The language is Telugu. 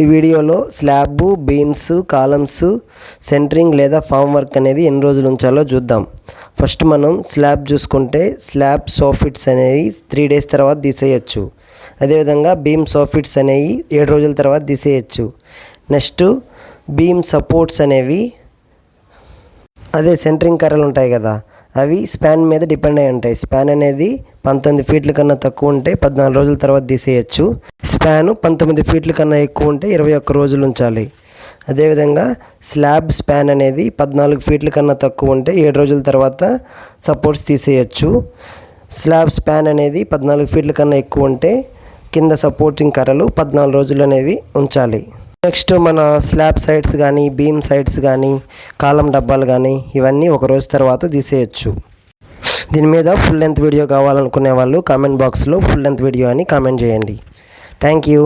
ఈ వీడియోలో స్లాబ్ బీమ్స్ కాలమ్స్ సెంటరింగ్ లేదా ఫామ్ వర్క్ అనేది ఎన్ని రోజులు ఉంచాలో చూద్దాం. ఫస్ట్ మనం స్లాబ్ చూసుకుంటే స్లాబ్ సోఫిట్స్ అనేవి త్రీ డేస్ తర్వాత తీసేయచ్చు. అదేవిధంగా బీమ్ సోఫిట్స్ అనేవి ఏడు రోజుల తర్వాత తీసేయచ్చు. నెక్స్ట్ బీమ్ సపోర్ట్స్ అనేవి అదే సెంటరింగ్ కర్రలు ఉంటాయి కదా అవి స్పాన్ మీద డిపెండ్ అయి ఉంటాయి. స్పాన్ అనేది పంతొమ్మిది ఫీట్ల కన్నా తక్కువ ఉంటే పద్నాలుగు రోజుల తర్వాత తీసేయచ్చు. స్పాన్ పంతొమ్మిది ఫీట్ల కన్నా ఎక్కువ ఉంటే ఇరవై ఒక్క రోజులు ఉంచాలి. అదేవిధంగా స్లాబ్ స్పాన్ అనేది పద్నాలుగు ఫీట్ల కన్నా తక్కువ ఉంటే ఏడు రోజుల తర్వాత సపోర్ట్స్ తీసేయచ్చు. స్లాబ్ స్పాన్ అనేది పద్నాలుగు ఫీట్ల కన్నా ఎక్కువ ఉంటే కింద సపోర్టింగ్ కర్రలు పద్నాలుగు రోజులు అనేవి ఉంచాలి. నెక్స్ట్ మన స్లాబ్ సైడ్స్ కానీ బీమ్ సైడ్స్ కానీ కాలం డబ్బాలు కానీ ఇవన్నీ ఒక రోజు తర్వాత తీసేయచ్చు. దీని మీద ఫుల్ లెంత్ వీడియో కావాలనుకునే వాళ్ళు కామెంట్ బాక్స్లో ఫుల్ లెంత్ వీడియో అని కామెంట్ చేయండి. Thank you.